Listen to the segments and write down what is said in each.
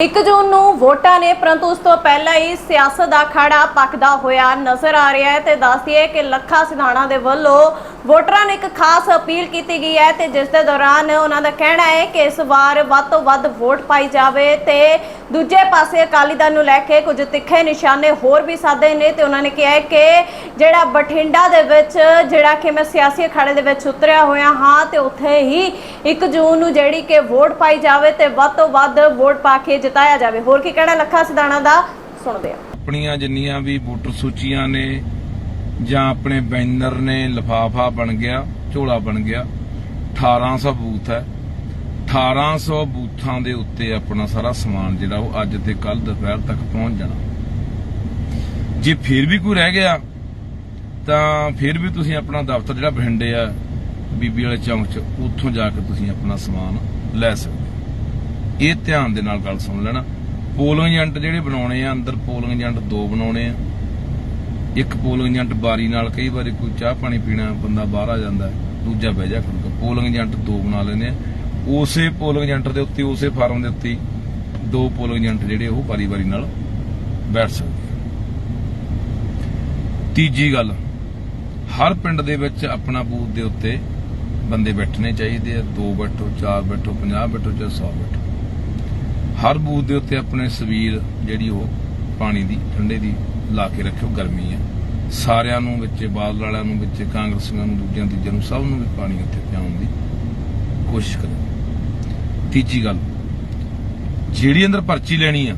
1 ਜੂਨ ਨੂੰ ਵੋਟਾਂ ਨੇ, ਪਰੰਤੂ ਉਸ ਤੋਂ ਪਹਿਲਾਂ ਹੀ ਸਿਆਸਤ ਦਾ ਖੜਾ ਪੱਕਦਾ ਹੋਇਆ ਨਜ਼ਰ ਆ ਰਿਹਾ ਹੈ ਤੇ ਦੱਸਦੀਏ ਕਿ ਲੱਖਾ ਸਿਧਾਣਾ ਦੇ ਵੱਲੋਂ ਵੋਟਰਾਂ ਨੂੰ ਇੱਕ ਖਾਸ ਅਪੀਲ ਕੀਤੀ ਗਈ ਹੈ ਤੇ ਜਿਸ ਦੇ ਦੌਰਾਨ ਉਹਨਾਂ ਦਾ ਕਹਿਣਾ ਹੈ ਕਿ ਇਸ ਵਾਰ ਵੱਧ ਤੋਂ ਵੱਧ ਵੋਟ ਪਾਈ ਜਾਵੇ ਤੇ ਦੂਜੇ ਪਾਸੇ ਅਕਾਲੀ ਦਲ ਨੂੰ ਲੈ ਕੇ ਕੁਝ ਤਿੱਖੇ ਨਿਸ਼ਾਨੇ ਹੋਰ ਵੀ ਸਾਧੇ ਨੇ ਤੇ ਉਹਨਾਂ ਨੇ ਕਿਹਾ ਹੈ ਕਿ ਜਿਹੜਾ ਬਠਿੰਡਾ ਦੇ ਵਿੱਚ, ਜਿਹੜਾ ਕਿ ਮੈਂ ਸਿਆਸੀ ਅਖਾੜੇ ਦੇ ਵਿੱਚ ਉਤਰਿਆ ਹੋਇਆ ਹਾਂ ਤੇ ਉੱਥੇ ਹੀ 1 ਜੂਨ ਨੂੰ ਜਿਹੜੀ ਕਿ ਵੋਟ ਪਾਈ ਜਾਵੇ ਤੇ ਵੱਧ ਤੋਂ ਵੱਧ ਵੋਟ ਪਾ ਕੇ ਜਿਤਾਇਆ ਜਾਵੇ। ਹੋਰ ਕੀ ਕਹਿਣਾ ਲੱਖਾ ਸਿਧਾਣਾ ਦਾ? ਸੁਣਦੇ ਹਾਂ। ਆਪਣੀਆਂ ਜਿੰਨੀਆਂ ਵੀ ਵੋਟਰ ਸੂਚੀਆਂ ਨੇ ਜਾਂ ਆਪਣੇ ਬੈਨਰ ਨੇ ਲਫਾਫਾ ਬਣ ਗਿਆ, ਝੋਲਾ ਬਣ ਗਿਆ 1800 ਬੂਥ ਹੈ। 1800 ਬੂਥਾਂ ਦੇ ਉੱਤੇ ਆਪਣਾ ਸਾਰਾ ਸਮਾਨ ਜਿਹੜਾ ਉਹ ਅੱਜ ਤੇ ਕੱਲ ਦੁਪਹਿਰ ਤੱਕ ਪਹੁੰਚ ਜਾਣਾ। ਜੇ ਫਿਰ ਵੀ ਕੋਈ ਰਹਿ ਗਿਆ, ਤਾਂ ਫਿਰ ਵੀ ਤੁਸੀਂ ਆਪਣਾ ਦਫ਼ਤਰ ਜਿਹੜਾ ਬਠਿੰਡੇ ਆ, ਬੀਬੀ ਵਾਲੇ ਚੌਂਕ 'ਚ, ਉੱਥੋਂ ਜਾ ਕੇ ਤੁਸੀਂ ਆਪਣਾ ਸਮਾਨ ਲੈ ਸਕਦੇ ਇਹ ਧਿਆਨ ਦੇ ਨਾਲ ਗੱਲ ਸੁਣ ਲੈਣਾ। ਪੋਲਿੰਗ ਏਜੰਟ ਜਿਹੜੇ ਬਣਾਉਣੇ ਆ, ਅੰਦਰ ਪੋਲਿੰਗ ਏਜੰਟ ਦੋ ਬਣਾਉਣੇ ਆ। ਇੱਕ ਪੋਲਿੰਗ ਏਜੰਟ ਬਾਰੀ ਨਾਲ ਕਈ ਵਾਰੀ ਕੋਈ ਚਾਹ ਪਾਣੀ ਪੀਣਾ ਬੰਦਾ ਬਾਹਰ ਆ ਜਾਂਦਾ ਦੂਜਾ ਬਹਿ ਜਾ ਖੜੂਗਾ। ਪੋਲਿੰਗ ਏਜੰਟ ਦੋ ਬਣਾ ਲੈਂਦੇ ਆ। ਉਸੇ ਪੋਲਿੰਗ ਏਜੰਟ ਦੇ ਉੱਤੇ, ਉਸੇ ਫਾਰਮ ਦੇ ਉੱਤੇ ਦੋ ਪੋਲਿੰਗ ਏਜੰਟ ਜਿਹੜੇ ਉਹ ਵਾਰੀ ਵਾਰੀ ਨਾਲ ਬੈਠ ਸਕਦੇ ਤੀਜੀ ਗੱਲ, ਹਰ ਪਿੰਡ ਦੇ ਵਿੱਚ ਆਪਣਾ ਬੂਥ ਦੇ ਉੱਤੇ ਬੰਦੇ ਬੈਠਣੇ ਚਾਹੀਦੇ ਆ। ਦੋ ਬੈਠੋ, ਚਾਰ ਬੈਠੋ 50 ਬੈਠੋ ਚਾਹੇ 100 ਬੈਠੋ। ਹਰ ਬੂਥ ਦੇ ਉੱਤੇ ਆਪਣੇ ਸਵੀਰ ਜਿਹੜੀ ਉਹ ਪਾਣੀ ਦੀ, ਠੰਡੇ ਦੀ ਲਾ ਕੇ ਰੱਖਿਓ ਗਰਮੀ ਹੈ ਸਾਰਿਆਂ ਨੂੰ ਵਿੱਚ, ਬਾਦਲ ਵਾਲਿਆਂ ਨੂੰ ਵਿੱਚ, ਕਾਂਗਰਸੀਆਂ ਨੂੰ, ਦੂਜਿਆਂ ਤੀਜਿਆਂ ਨੂੰ, ਸਭ ਨੂੰ ਵੀ ਪਾਣੀ ਉੱਤੇ ਪਿਆਉਣ ਦੀ ਕੋਸ਼ਿਸ਼ ਕਰੋ। ਤੀਜੀ ਗੱਲ, ਜਿਹੜੀ ਅੰਦਰ ਪਰਚੀ ਲੈਣੀ ਆ,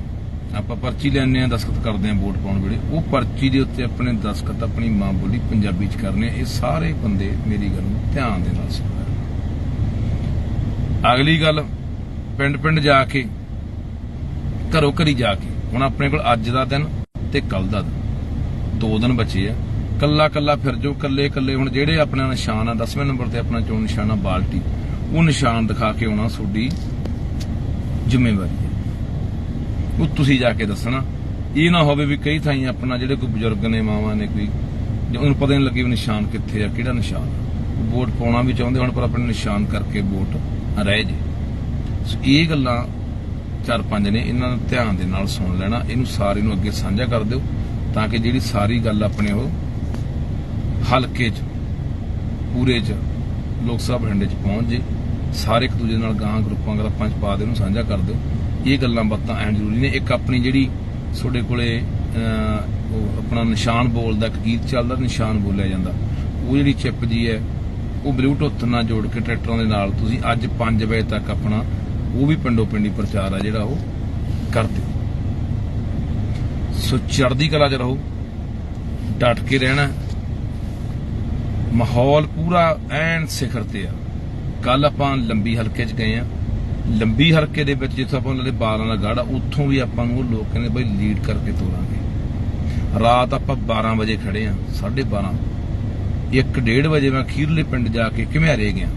ਆਪਾਂ ਪਰਚੀ ਲੈਣੇ ਆ ਦਸਖਤ ਕਰਦੇ ਆ ਵੋਟ ਪਾਉਣ ਵੇਲੇ, ਉਹ ਪਰਚੀ ਦੇ ਉੱਤੇ ਆਪਣੇ ਦਸਖਤ, ਆਪਣੀ ਮਾਂ ਬੋਲੀ ਪੰਜਾਬੀ ਚ ਕਰਨੇ, ਇਹ ਸਾਰੇ ਬੰਦੇ ਮੇਰੀ ਗੱਲ ਨੂੰ ਧਿਆਨ ਦੇ ਨਾਲ ਸੁਣੋ ਅਗਲੀ ਗੱਲ ਪਿੰਡ ਪਿੰਡ ਜਾ ਕੇ, ਘਰੋਂ ਘਰੀ ਜਾ ਕੇ, ਹੁਣ ਆਪਣੇ ਕੋਲ ਅੱਜ ਦਾ ਦਿਨ ਤੇ ਕੱਲ ਦਾ ਦਿਨ ਦੋ ਦਿਨ ਬਚੇ ਆ। ਕੱਲਾ ਕੱਲਾ ਫਿਰ ਜੋ, ਕੱਲੇ ਕੱਲੇ ਹੁਣ ਜਿਹੜੇ ਆਪਣਾ ਨਿਸ਼ਾਨ ਆ 10ਵੇਂ ਨੰਬਰ ਤੇ ਆਪਣਾ ਚੋਣ ਨਿਸ਼ਾਨ ਆ, ਬਾਲਟੀ, ਉਹ ਨਿਸ਼ਾਨ ਦਿਖਾ ਕੇ ਆਉਣਾ ਤੁਹਾਡੀ ਜ਼ਿੰਮੇਵਾਰੀ ਹੈ ਉਹ ਤੁਸੀਂ ਜਾ ਕੇ ਦੱਸਣਾ। ਇਹ ਨਾ ਹੋਵੇ ਵੀ ਕਈ ਥਾਈਂ ਆਪਣਾ ਜਿਹੜੇ ਕੋਈ ਬਜ਼ੁਰਗ ਨੇ, ਮਾਵਾਂ ਨੇ ਕੋਈ ਉਹਨੂੰ ਪਤਾ ਨਹੀਂ ਲੱਗੇ ਵੀ ਨਿਸ਼ਾਨ ਕਿੱਥੇ ਆ, ਕਿਹੜਾ ਨਿਸ਼ਾਨ ਵੋਟ ਪਾਉਣਾ ਵੀ ਚਾਹੁੰਦੇ ਹੁਣ, ਪਰ ਆਪਣੇ ਨਿਸ਼ਾਨ ਕਰਕੇ ਵੋਟ ਰਹਿ ਜੇ। ਸੋ ਇਹ ਗੱਲਾਂ ਚਾਰ ਪੰਜ ਨੇ ਇਹਨਾਂ ਨੂੰ ਧਿਆਨ ਦੇ ਨਾਲ ਸੁਣ ਲੈਣਾ। ਇਹਨੂੰ ਸਾਰੇ ਨੂੰ ਅੱਗੇ ਸਾਂਝਾ ਕਰ ਦਿਓ ਤਾਂ ਕਿ ਜਿਹੜੀ ਸਾਰੀ ਗੱਲ ਆਪਣੇ ਉਹ ਹਲਕੇ 'ਚ, ਪੂਰੇ 'ਚ, ਲੋਕ ਸਭਾ ਬਠਿੰਡੇ 'ਚ ਪਹੁੰਚ ਜੇ। ਸਾਰੇ ਇੱਕ ਦੂਜੇ ਨਾਲ ਗਾਂ ਗਰੁੱਪਾਂ ਗਰੁੱਪਾਂ 'ਚ ਪਾ ਦੇ ਉਹਨੂੰ ਸਾਂਝਾ ਕਰ ਦਿਓ। ਇਹ ਗੱਲਾਂ ਬਾਤਾਂ ਐਂ ਜ਼ਰੂਰੀ ਨੇ। ਇੱਕ ਆਪਣੀ ਜਿਹੜੀ ਤੁਹਾਡੇ ਕੋਲੇ ਆਪਣਾ ਨਿਸ਼ਾਨ ਬੋਲਦਾ, ਇੱਕ ਗੀਤ ਚੱਲਦਾ, ਨਿਸ਼ਾਨ ਬੋਲਿਆ ਜਾਂਦਾ। ਉਹ ਜਿਹੜੀ ਚਿੱਪ ਜੀ ਹੈ, ਉਹ ਬਲੂਟੁੱਥ ਨਾਲ ਜੋੜ ਕੇ ਟਰੈਕਟਰਾਂ ਦੇ ਨਾਲ। ਤੁਸੀਂ ਅੱਜ 5 ਵਜੇ ਤੱਕ ਆਪਣਾ ਉਹ ਵੀ ਪਿੰਡੋ ਪਿੰਡੀ ਪ੍ਰਚਾਰ ਆ ਜਿਹੜਾ ਉਹ ਕਰ ਦਿਓ ਸੋ ਚੜ੍ਹਦੀ ਕਲਾ 'ਚ ਰਹੋ, ਡਟ ਕੇ ਰਹਿਣਾ। ਮਾਹੌਲ ਪੂਰਾ ਐਨ ਸਿਖਰ ਤੇ ਆ। ਕੱਲ ਆਪਾਂ ਲੰਬੀ ਹਲਕੇ 'ਚ ਗਏ ਆ। ਲੰਬੀ ਹਲਕੇ ਦੇ ਵਿੱਚ ਜਿੱਥੇ ਆਪਾਂ ਉਹਨਾਂ ਦੇ ਬਾਲਾਂ ਦਾ ਗਾੜਾ, ਉੱਥੋਂ ਵੀ ਆਪਾਂ ਨੂੰ ਉਹ ਲੋਕ ਕਹਿੰਦੇ ਬਈ ਲੀਡ ਕਰਕੇ ਤੋਰਾਂਗੇ। ਰਾਤ ਆਪਾਂ 12 ਵਜੇ ਖੜੇ ਆ 12:30 1:30 ਵਜੇ ਮੈਂ ਖੀਰਲੇ ਪਿੰਡ ਜਾ ਕੇ ਘਿਮਿਆਰੇ ਗਿਆ।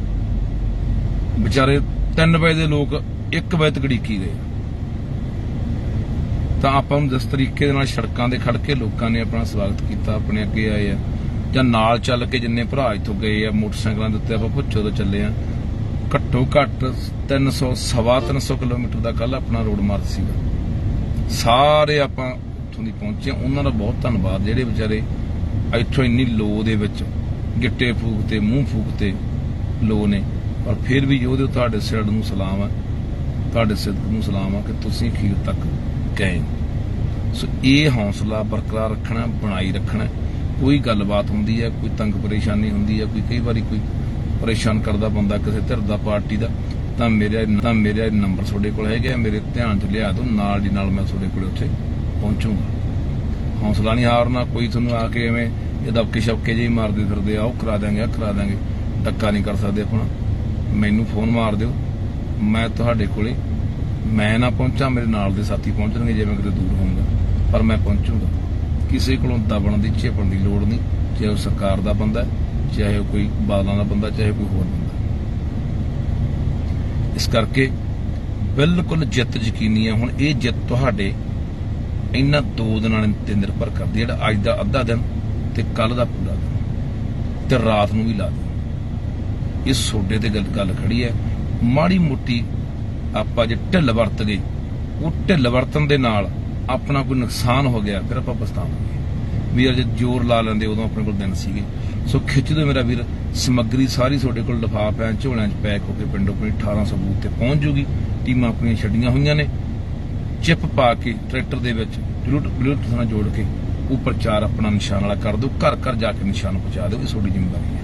ਵਿਚਾਰੇ 3 ਵਜੇ ਦੇ ਲੋਕ 1 ਵਜੇ ਤੱਕ ਢੀਕੀ ਗਏ ਤਾਂ ਆਪਾਂ ਨੂੰ ਜਿਸ ਤਰੀਕੇ ਦੇ ਨਾਲ ਸੜਕਾਂ ਦੇ ਖੜ ਕੇ ਲੋਕਾਂ ਨੇ ਆਪਣਾ ਸਵਾਗਤ ਕੀਤਾ, ਆਪਣੇ ਅੱਗੇ ਆਏ ਆ। ਜਾਂ ਨਾਲ ਚੱਲ ਕੇ ਜਿੰਨੇ ਭਰਾ ਇੱਥੋਂ ਗਏ ਆ, ਮੋਟਰਸਾਈਕਲਾਂ ਦੇ ਉੱਤੇ ਆਪਾਂ ਪੁੱਛੋ ਤੋਂ ਚੱਲੇ ਆ। ਘੱਟੋ ਘੱਟ 300 ਸਵਾ 300 ਕਿਲੋਮੀਟਰ ਦਾ ਕੱਲ ਆਪਣਾ ਰੋਡ ਮਾਰਚ ਸੀਗਾ। ਸਾਰੇ ਆਪਾਂ ਉੱਥੋਂ ਦੀ ਪਹੁੰਚੇ ਆ। ਉਹਨਾਂ ਦਾ ਬਹੁਤ ਧੰਨਵਾਦ, ਜਿਹੜੇ ਵਿਚਾਰੇ ਇੱਥੋਂ ਇੰਨੀ ਲੋ ਦੇ ਵਿੱਚ ਗਿੱਟੇ ਫੂਕ ਤੇ ਮੂੰਹ ਫੂਕ ਤੇ ਲੋ ਨੇ। ਪਰ ਫਿਰ ਵੀ ਉਹਦੇ ਤੁਹਾਡੇ ਸਿਰ ਨੂੰ ਸਲਾਮ ਆ। ਤੁਹਾਡੇ ਸਿਰ ਨੂੰ ਸਲਾਮ ਆ ਕਿ ਤੁਸੀਂ ਅਖੀਰ ਤੱਕ ਗਏ ਸੋ ਇਹ ਹੌਸਲਾ ਬਰਕਰਾਰ ਰੱਖਣਾ ਬਣਾਈ ਰੱਖਣਾ ਕੋਈ ਗੱਲਬਾਤ ਹੁੰਦੀ ਹੈ ਕੋਈ ਤੰਗ ਪਰੇਸ਼ਾਨੀ ਹੁੰਦੀ ਹੈ ਕੋਈ ਕਈ ਵਾਰੀ ਕੋਈ ਪਰੇਸ਼ਾਨ ਕਰਦਾ ਬੰਦਾ ਕਿਸੇ ਧਿਰ ਦਾ ਪਾਰਟੀ ਦਾ ਤਾਂ ਮੇਰੇ ਤਾਂ ਮੇਰੇ ਨੰਬਰ ਤੁਹਾਡੇ ਕੋਲ ਹੈਗੇ ਆ, ਮੇਰੇ ਧਿਆਨ 'ਚ ਲਿਆ ਦਿਓ ਨਾਲ ਦੀ ਨਾਲ ਮੈਂ ਤੁਹਾਡੇ ਕੋਲ ਉੱਥੇ ਪਹੁੰਚੂਗਾ। ਹੌਸਲਾ ਨਹੀਂ ਹਾਰਨਾ ਕੋਈ ਤੁਹਾਨੂੰ ਆ ਕੇ ਐਵੇਂ ਇਹ ਦਬਕੇ ਸ਼ਬਕੇ ਜਿਹੀ ਮਾਰਦੇ ਫਿਰਦੇ ਆ ਉਹ ਕਰਾ ਦਾਂਗੇ ਆ ਕਰਾ ਦਾਂਗੇ ਧੱਕਾ ਨਹੀਂ ਕਰ ਸਕਦੇ ਆਪਣਾ ਮੈਨੂੰ ਫੋਨ ਮਾਰ ਦਿਓ। ਮੈਂ ਤੁਹਾਡੇ ਕੋਲੇ, ਮੈਂ ਨਾ ਪਹੁੰਚਾਂ, ਮੇਰੇ ਨਾਲ ਦੇ ਸਾਥੀ ਪਹੁੰਚਣਗੇ, ਜੇ ਮੈਂ ਕਿਤੇ ਦੂਰ ਹੋਊਂਗਾ। ਪਰ ਮੈਂ ਪਹੁੰਚੂਗਾ। ਕਿਸੇ ਕੋਲੋਂ ਦਬਣ ਦੀ ਝੇਪਣ ਦੀ ਲੋੜ ਨਹੀਂ। ਚਾਹੇ ਉਹ ਸਰਕਾਰ ਦਾ ਬੰਦਾ ਚਾਹੇ ਉਹ ਕੋਈ ਬਾਦਲਾਂ ਦਾ ਬੰਦਾ, ਚਾਹੇ ਕੋਈ ਹੋਰ ਬੰਦਾ। ਇਸ ਕਰਕੇ ਬਿਲਕੁਲ ਜਿੱਤ ਯਕੀਨੀ ਹੈ। ਹੁਣ ਇਹ ਜਿੱਤ ਤੁਹਾਡੇ ਇਹਨਾਂ ਦੋ ਦਿਨਾਂ ਤੇ ਨਿਰਭਰ ਕਰਦੀ ਹੈ। ਜਿਹੜਾ ਅੱਜ ਦਾ ਅੱਧਾ ਦਿਨ ਤੇ ਕੱਲ ਦਾ ਪੂਰਾ ਦਿਨ। ਤੇ ਰਾਤ ਨੂੰ ਵੀ ਲਾ ਦਿਓ। ਇਹ ਸੋਡੇ ਤੇ ਗੱਲ ਗੱਲ ਖੜੀ ਹੈ। ਮਾੜੀ ਮੋਟੀ ਆਪਾਂ ਜੇ ਢਿੱਲ ਵਰਤ ਗਏ ਉਹ ਢਿੱਲ ਵਰਤਨ ਦੇ ਨਾਲ ਆਪਣਾ ਕੋਈ ਨੁਕਸਾਨ ਹੋ ਗਿਆ, ਫਿਰ ਆਪਾਂ ਪਛਤਾਵਾਂਗੇ। ਵੀ ਅਜੇ ਜ਼ੋਰ ਲਾ ਲੈਂਦੇ ਉਦੋਂ ਆਪਣੇ ਕੋਲ ਦਿਨ ਸੀਗੇ। ਸੋ ਖਿੱਚ ਦਿਓ ਮੇਰਾ ਵੀਰ, ਸਮੱਗਰੀ ਸਾਰੀ ਤੁਹਾਡੇ ਕੋਲ ਲਿਫਾਫਿਆਂ ਝੋਲਿਆਂ 'ਚ ਪੈਕ ਹੋ ਕੇ ਪਿੰਡੋਂ ਪਿੰਡ 1800 ਬੂਥ ਤੇ ਪਹੁੰਚ ਜੂਗੀ। ਟੀਮਾਂ ਆਪਣੀਆਂ ਛੱਡੀਆਂ ਹੋਈਆਂ ਨੇ। ਚਿਪ ਪਾ ਕੇ ਟਰੈਕਟਰ ਦੇ ਵਿੱਚ ਬਲੂਟੂਥ ਬਲੂਟੂਥ ਨਾਲ ਜੋੜ ਕੇ ਉਹ ਪ੍ਰਚਾਰ ਆਪਣਾ ਨਿਸ਼ਾਨ ਵਾਲਾ ਕਰ ਦਿਓ। ਘਰ ਘਰ ਜਾ ਕੇ ਨਿਸ਼ਾਨ ਪਹੁੰਚਾ ਦਿਓ। ਇਹ ਤੁਹਾਡੀ ਜ਼ਿੰਮੇਵਾਰੀ ਹੈ।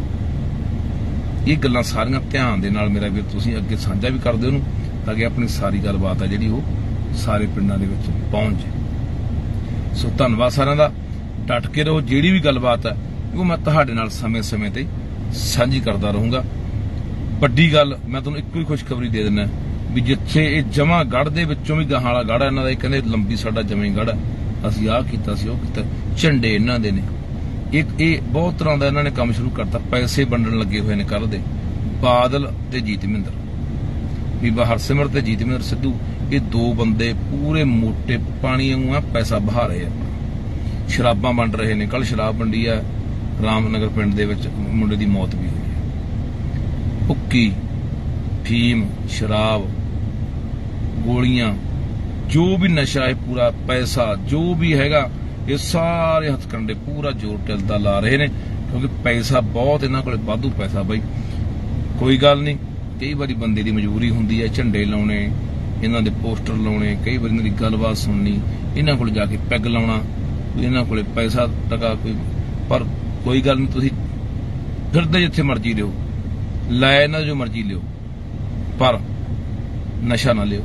ਇਹ ਗੱਲਾਂ ਸਾਰੀਆਂ ਧਿਆਨ ਦੇ ਨਾਲ ਮੇਰਾ ਵੀਰ, ਤੁਸੀਂ ਅੱਗੇ ਸਾਂਝਾ ਵੀ ਕਰ ਦਿਓ ਉਹਨੂੰ ਤਾਂ ਕਿ ਆਪਣੀ ਸਾਰੀ ਗੱਲਬਾਤ ਹੈ ਜਿਹੜੀ ਉਹ ਸਾਰੇ ਪਿੰਡਾਂ ਦੇ ਵਿੱਚ ਪਹੁੰਚ ਜਾਏ। ਸੋ ਧੰਨਵਾਦ ਸਾਰਿਆਂ ਦਾ। ਡਟ ਕੇ ਰਹੋ, ਜਿਹੜੀ ਵੀ ਗੱਲਬਾਤ ਹੈ ਉਹ ਮੈਂ ਤੁਹਾਡੇ ਨਾਲ ਸਮੇਂ-ਸਮੇਂ ਤੇ ਸਾਂਝੀ ਕਰਦਾ ਰਹੂੰਗਾ। ਵੱਡੀ ਗੱਲ, ਮੈਂ ਤੁਹਾਨੂੰ ਇੱਕੋ ਹੀ ਖੁਸ਼ਖਬਰੀ ਦੇ ਦਿੰਦਾ ਵੀ ਜਿੱਥੇ ਇਹ ਜਮਾ ਗੜ ਦੇ ਵਿੱਚੋਂ ਵੀ ਗਾਹਾਂ ਵਾਲਾ ਗੜ ਹੈ ਇਹਨਾਂ ਦਾ ਇਹ ਕਹਿੰਦੇ ਲੰਬੀ ਸਾਡਾ ਜਮੇ ਗੜ ਅਸੀਂ ਆਹ ਕੀਤਾ ਸੀ ਉਹ ਕੀਤਾ। ਝੰਡੇ ਇਹਨਾਂ ਦੇ ਨੇ। ਇੱਕ ਇਹ ਬਹੁਤ ਤਰ੍ਹਾਂ ਦਾ ਇਹਨਾਂ ਨੇ ਕੰਮ ਸ਼ੁਰੂ ਕਰਤਾ। ਪੈਸੇ ਵੰਡਣ ਲੱਗੇ ਹੋਏ ਨੇ ਕੱਲ ਦੇ। ਬਾਦਲ ਤੇ ਜੀਤਮਿੰਦਰ। ਬੀਬਾ ਹਰਸਿਮਰ ਤੇ ਜੀਤਮਿੰਦਰ ਸਿੱਧੂ, ਇਹ ਦੋ ਬੰਦੇ ਪੂਰੇ ਮੋਟੇ ਪਾਣੀ ਵਾਂਗੂ ਆ ਪੈਸਾ ਬਹਾ ਰਹੇ ਆ। ਸ਼ਰਾਬਾਂ ਵੰਡ ਰਹੇ ਨੇ। ਕੱਲ ਸ਼ਰਾਬ ਵੰਡੀ ਆ ਰਾਮਨਗਰ ਪਿੰਡ ਦੇ ਵਿੱਚ, ਮੁੰਡੇ ਦੀ ਮੌਤ ਵੀ ਹੋਈ ਹੈ। ਭੁੱਕੀ ਫੀਮ ਸ਼ਰਾਬ, ਗੋਲੀਆਂ, ਜੋ ਵੀ ਨਸ਼ਾ ਹੈ ਪੂਰਾ ਪੈਸਾ, ਜੋ ਵੀ ਹੈਗਾ ਇਹ ਸਾਰੇ ਹੱਥਕੰਡੇ ਪੂਰਾ ਜ਼ੋਰ ਟਿਲਦਾ ਲਾ ਰਹੇ ਨੇ, ਕਿਉਂਕਿ ਪੈਸਾ ਬਹੁਤ ਇਹਨਾਂ ਕੋਲੇ, ਵਾਧੂ ਪੈਸਾ ਬਾਈ। ਕੋਈ ਗੱਲ ਨਹੀਂ, ਕਈ ਵਾਰੀ ਬੰਦੇ ਦੀ ਮਜਬੂਰੀ ਹੁੰਦੀ ਹੈ, ਝੰਡੇ ਲਾਉਣੇ, ਇਹਨਾਂ ਦੇ ਪੋਸਟਰ ਲਾਉਣੇ, ਕਈ ਵਾਰੀ ਇਹਨਾਂ ਦੀ ਗੱਲਬਾਤ ਸੁਣਨੀ, ਇਹਨਾਂ ਕੋਲ ਜਾ ਕੇ ਪੈਗ ਲਾਉਣਾ ਕੋਈ ਇਹਨਾਂ ਕੋਲੇ ਪੈਸਾ ਟਕਾ ਕੋਈ। ਪਰ ਕੋਈ ਗੱਲ ਨਹੀਂ, ਤੁਸੀਂ ਫਿਰਦੇ ਜਿੱਥੇ ਮਰਜ਼ੀ ਲਿਓ ਲੈ ਇਹਨਾਂ ਜੋ ਮਰਜ਼ੀ ਲਿਓ, ਪਰ ਨਸ਼ਾ ਨਾ ਲਿਓ।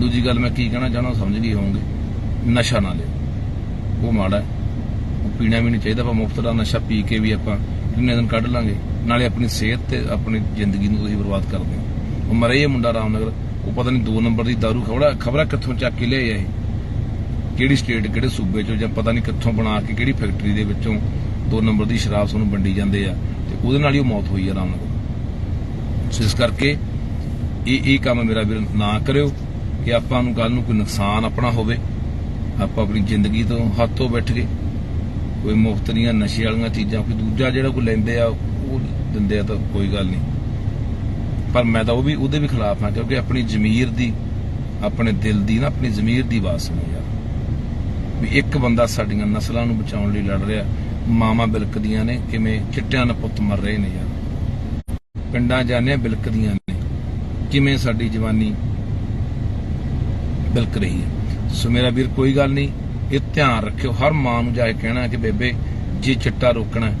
ਦੂਜੀ ਗੱਲ ਮੈਂ ਕੀ ਕਹਿਣਾ ਚਾਹਣਾ ਸਮਝ ਗਏ ਹੋਵੋਗੇ। ਨਸ਼ਾ ਨਾ ਲਿਓ। ਉਹ ਮਾੜਾ ਉਹ ਪੀਣਾ ਵੀ ਨਹੀਂ ਚਾਹੀਦਾ, ਆਪਾਂ ਮੁਫਤ ਦਾ ਨਸ਼ਾ ਪੀ ਕੇ ਵੀ ਆਪਾਂ ਕਿੰਨੇ ਦਿਨ ਕੱਢ ਲਾਂਗੇ। ਨਾਲੇ ਆਪਣੀ ਸਿਹਤ ਤੇ ਆਪਣੀ ਜ਼ਿੰਦਗੀ ਨੂੰ ਤੁਸੀਂ ਬਰਬਾਦ ਕਰਦੇ ਹੋ। ਉਹ ਮਰੇ ਇਹ ਮੁੰਡਾ ਰਾਮਨਗਰ। ਉਹ ਪਤਾ ਨਹੀਂ 2 ਨੰਬਰ ਦੀ ਦਾਰੂ ਖਬੜਾ ਖਬਰਾਂ ਕਿੱਥੋਂ ਚੱਕ ਕੇ ਲਿਆਇਆ ਇਹ। ਕਿਹੜੀ ਸਟੇਟ, ਕਿਹੜੇ ਸੂਬੇ ਚੋਂ ਜਾਂ ਪਤਾ ਨਹੀਂ ਕਿੱਥੋਂ ਬਣਾ ਕੇ ਕਿਹੜੀ ਫੈਕਟਰੀ ਦੇ ਵਿੱਚੋਂ 2 ਨੰਬਰ ਦੀ ਸ਼ਰਾਬ ਸਾਨੂੰ ਵੰਡੀ ਜਾਂਦੇ ਆ। ਤੇ ਉਹਦੇ ਨਾਲ ਹੀ ਉਹ ਮੌਤ ਹੋਈ ਆ ਰਾਮਨਗਰ। ਸੋ ਇਸ ਕਰਕੇ ਇਹ ਇਹ ਕੰਮ ਮੇਰਾ ਵੀਰ ਨਾ ਕਰਿਓ ਕਿ ਆਪਾਂ ਨੂੰ ਕੱਲ ਨੂੰ ਕੋਈ ਨੁਕਸਾਨ ਆਪਣਾ ਹੋਵੇ। ਆਪਾਂ ਆਪਣੀ ਜ਼ਿੰਦਗੀ ਤੋਂ ਹੱਥੋਂ ਬੈਠ ਗਏ। ਕੋਈ ਮੁਫਤ ਦੀਆਂ ਨਸ਼ੇ ਵਾਲੀਆਂ ਚੀਜ਼ਾਂ। ਕੋਈ ਦੂਜਾ ਜਿਹੜਾ ਕੋਈ ਲੈਂਦੇ ਆ, ਉਹ ਦਿੰਦੇ ਆ ਤਾਂ ਕੋਈ ਗੱਲ ਨਹੀਂ। ਪਰ ਮੈਂ ਤਾਂ ਉਹ ਵੀ, ਉਹਦੇ ਵੀ ਖਿਲਾਫ ਹਾਂ, ਕਿਉਂਕਿ ਆਪਣੀ ਜ਼ਮੀਰ ਦੀ, ਆਪਣੇ ਦਿਲ ਦੀ ਨਾ, ਆਪਣੀ ਜ਼ਮੀਰ ਦੀ ਆਵਾਜ਼ ਸੁਣੋ ਯਾਰ ਵੀ ਇੱਕ ਬੰਦਾ ਸਾਡੀਆਂ ਨਸਲਾਂ ਨੂੰ ਬਚਾਉਣ ਲਈ ਲੜ ਰਿਹਾ ਮਾਮਾ ਬਿਲਕਦੀਆਂ ਨੇ, ਕਿਵੇਂ ਚਿੱਟਿਆਂ ਨਾਲ ਪੁੱਤ ਮਰ ਰਹੇ ਨੇ ਯਾਰ। ਪਿੰਡਾਂ ਜਾਂਦੇ ਬਿਲਕਦੀਆਂ ਨੇ। ਕਿਵੇਂ ਸਾਡੀ ਜਵਾਨੀ ਬਿਲਕ ਰਹੀ ਹੈ। ਸੋ ਮੇਰਾ ਵੀਰ, ਕੋਈ ਗੱਲ ਨਹੀਂ। ਇਹ ਧਿਆਨ ਰੱਖਿਓ। ਹਰ ਮਾਂ ਨੂੰ ਜਾ ਕੇ ਕਹਿਣਾ ਕਿ ਬੇਬੇ, ਜੇ ਚਿੱਟਾ ਰੋਕਣਾ,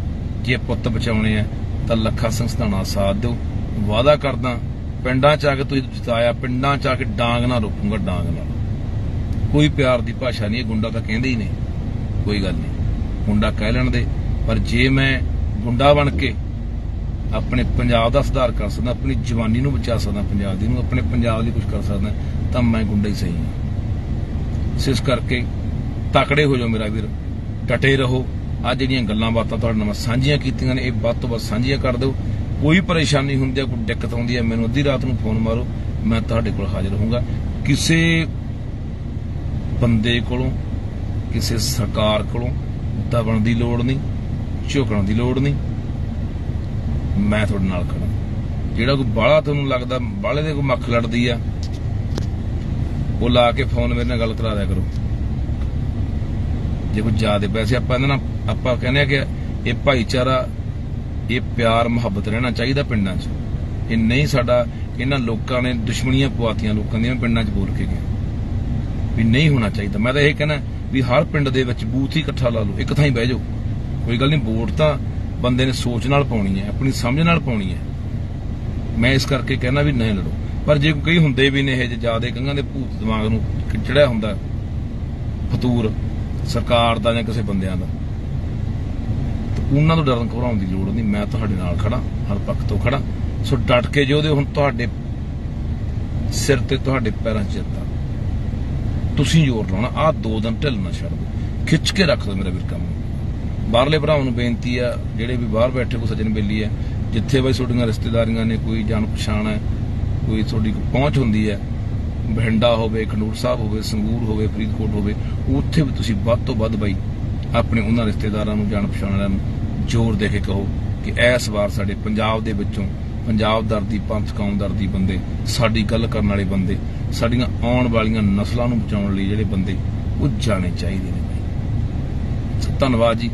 ਜੇ ਪੁੱਤ ਬਚਾਉਣੇ ਆ, ਤਾਂ ਲੱਖਾ ਸੰਸਥਾਣਾ ਸਾਥ ਦਿਓ। ਵਾਅਦਾ ਕਰਦਾ, ਪਿੰਡਾਂ ਚ ਆ ਕੇ ਤੁਸੀਂ ਜਿਤਾਇਆ, ਪਿੰਡਾਂ ਚ ਆ ਕੇ ਡਾਂਗ ਨਾ ਰੋਕੂਗਾ, ਡਾਂਗ ਨਾਲ ਕੋਈ ਪਿਆਰ ਦੀ ਭਾਸ਼ਾ ਨਹੀਂ, ਇਹ ਗੁੰਡਾ ਤਾਂ ਕਹਿੰਦੇ ਹੀ ਨਹੀਂ ਕੋਈ ਗੱਲ ਨਹੀਂ। ਗੁੰਡਾ ਕਹਿ ਲੈਣ ਦੇ, ਪਰ ਜੇ ਮੈਂ ਗੁੰਡਾ ਬਣ ਕੇ ਆਪਣੇ ਪੰਜਾਬ ਦਾ ਸੁਧਾਰ ਕਰ ਸਕਦਾ, ਆਪਣੀ ਜਵਾਨੀ ਨੂੰ ਬਚਾ ਸਕਦਾ, ਪੰਜਾਬ ਦੀ ਨੂੰ, ਆਪਣੇ ਪੰਜਾਬ ਲਈ ਕੁਝ ਕਰ ਸਕਦਾ, ਤਾਂ ਮੈਂ ਗੁੰਡਾ ਹੀ ਸਹੀ ਹਾਂ। ਸੋ ਇਸ ਕਰਕੇ ਤਕੜੇ ਹੋ ਜਾਓ ਮੇਰਾ ਵੀਰ ਟਟੇ ਰਹੋ। ਆ ਜਿਹੜੀਆਂ ਗੱਲਾਂ ਬਾਤਾਂ ਤੁਹਾਡੇ ਨਾਲ ਸਾਂਝੀਆਂ ਕੀਤੀਆਂ ਨੇ, ਇਹ ਵੱਧ ਤੋਂ ਵੱਧ ਸਾਂਝੀਆਂ ਕਰ ਦਿਓ। ਕੋਈ ਪਰੇਸ਼ਾਨੀ ਹੁੰਦੀ ਹੈ ਕੋਈ ਦਿੱਕਤ ਆਉਂਦੀ ਹੈ, ਮੈਨੂੰ ਅੱਧੀ ਰਾਤ ਨੂੰ ਫੋਨ ਮਾਰੋ, ਮੈਂ ਤੁਹਾਡੇ ਕੋਲ ਹਾਜ਼ਰ ਹੋਊਂਗਾ। ਕਿਸੇ ਬੰਦੇ ਕੋਲੋਂ, ਕਿਸੇ ਸਰਕਾਰ ਕੋਲੋਂ ਦਬਣ ਦੀ ਲੋੜ ਨਹੀਂ, ਝੁਕਣ ਦੀ ਲੋੜ ਨਹੀਂ, ਮੈਂ ਤੁਹਾਡੇ ਨਾਲ ਖੜਾ ਜਿਹੜਾ ਕੋਈ ਬਾਹਲਾ ਤੁਹਾਨੂੰ ਲੱਗਦਾ, ਬਾਹਲੇ ਦੇ ਕੋਈ ਮੱਖ ਲੜਦੀ ਆ ਉਹ ਲਾ ਕੇ ਫੋਨ ਮੇਰੇ ਨਾਲ ਗੱਲ ਕਰਾ ਦਿਆ ਕਰੋ। ਜੇ ਕੋਈ ਜ਼ਿਆਦਾ ਪੈਸੇ ਆਪਾਂ ਇਹਨਾਂ ਨਾਲ, ਆਪਾਂ ਕਹਿੰਦੇ ਆ ਕਿ ਇਹ ਭਾਈਚਾਰਾ, ਇਹ ਪਿਆਰ, ਮੁਹੱਬਤ ਰਹਿਣਾ ਚਾਹੀਦਾ ਪਿੰਡਾਂ 'ਚ। ਇਹ ਨਹੀਂ ਸਾਡਾ ਇਹਨਾਂ ਲੋਕਾਂ ਨੇ ਦੁਸ਼ਮਣੀਆਂ ਪਵਾਤੀਆਂ ਲੋਕਾਂ ਦੀਆਂ ਪਿੰਡਾਂ 'ਚ ਬੋਲ ਕੇ ਗਏ। ਵੀ ਨਹੀਂ ਹੋਣਾ ਚਾਹੀਦਾ। ਮੈਂ ਤਾਂ ਇਹ ਕਹਿੰਦਾ ਵੀ ਹਰ ਪਿੰਡ ਦੇ ਵਿੱਚ ਬੂਥ ਹੀ ਇਕੱਠਾ ਲਾ ਲਓ। ਇੱਕ ਥਾਂ ਹੀ ਬਹਿ ਜਾਓ। ਕੋਈ ਗੱਲ ਨਹੀਂ, ਵੋਟ ਤਾਂ ਬੰਦੇ ਨੇ ਸੋਚ ਨਾਲ ਪਾਉਣੀ ਹੈ, ਆਪਣੀ ਸਮਝ ਨਾਲ ਪਾਉਣੀ ਹੈ। ਮੈਂ ਇਸ ਕਰਕੇ ਕਹਿੰਦਾ ਵੀ ਨਹੀਂ ਲੜੋ। ਪਰ ਜੇ ਕਈ ਹੁੰਦੇ ਵੀ ਨੇ ਇਹ ਜਿਆਦੇ ਕੰਗਾਂ ਦੇ ਭੂਤ ਦਿਮਾਗ ਨੂੰ ਚੜਿਆ ਹੁੰਦਾ, ਫਤੂਰ, ਸਰਕਾਰ ਦਾ ਜਾਂ ਕਿਸੇ ਬੰਦਿਆਂ ਦਾ ਉਹਨਾਂ ਤੋਂ ਡਰਨ ਘਬਰਾਉਣ ਦੀ ਲੋੜ ਨਹੀਂ, ਮੈਂ ਤੁਹਾਡੇ ਨਾਲ ਖੜਾ ਹਰ ਪੱਖ ਤੋਂ ਖੜਾ ਸੋ ਡਟ ਕੇ ਜੋ ਹੁਣ ਤੁਹਾਡੇ ਸਿਰ ਤੇ ਤੁਹਾਡੇ ਪੈਰਾਂ 'ਚ ਚੱਲਦਾ ਤੁਸੀਂ ਜ਼ੋਰ ਲਾਉਣਾ, ਆਹ ਦੋ ਦਿਨ ਢਿੱਲ ਨਾ ਛੱਡ ਦਿਓ। ਖਿੱਚ ਕੇ ਰੱਖ ਦਿਓ ਮੇਰਾ ਵੀਰ ਕੰਮ ਬਾਹਰਲੇ ਭਰਾਵਾਂ ਨੂੰ ਬੇਨਤੀ ਆ, ਜਿਹੜੇ ਵੀ ਬਾਹਰ ਬੈਠੇ ਕੋ ਸੱਜਣ ਬੇਲੀ ਆ ਜਿੱਥੇ ਬਈ ਤੁਹਾਡੀਆਂ ਰਿਸ਼ਤੇਦਾਰੀਆਂ ਨੇ, ਕੋਈ ਜਾਣ ਪਛਾਣ ਹੈ ਕੋਈ ਤੁਹਾਡੀ ਪਹੁੰਚ ਹੁੰਦੀ ਹੈ, ਬਠਿੰਡਾ ਹੋਵੇ, ਖੰਡੂਰ ਸਾਹਿਬ ਹੋਵੇ, ਸੰਗਰੂਰ ਹੋਵੇ, ਫਰੀਦਕੋਟ ਹੋਵੇ, ਉੱਥੇ ਵੀ ਤੁਸੀਂ ਵੱਧ ਤੋਂ ਵੱਧ ਬਾਈ ਆਪਣੇ ਉਹਨਾਂ ਰਿਸ਼ਤੇਦਾਰਾਂ ਨੂੰ, ਜਾਣ ਪਛਾਣ ਵਾਲਿਆਂ ਨੂੰ ਜ਼ੋਰ ਦੇ ਕੇ ਕਹੋ ਕਿ ਇਸ ਵਾਰ ਸਾਡੇ ਪੰਜਾਬ ਦੇ ਵਿੱਚੋਂ ਪੰਜਾਬ ਦਰਦੀ, ਪੰਥ ਕੌਮ ਦਰਦੀ ਬੰਦੇ, ਸਾਡੀ ਗੱਲ ਕਰਨ ਵਾਲੇ ਬੰਦੇ, ਸਾਡੀਆਂ ਆਉਣ ਵਾਲੀਆਂ ਨਸਲਾਂ ਨੂੰ ਬਚਾਉਣ ਲਈ ਜਿਹੜੇ ਬੰਦੇ, ਉਹ ਜਾਣੇ ਚਾਹੀਦੇ ਨੇ ਧੰਨਵਾਦ ਜੀ।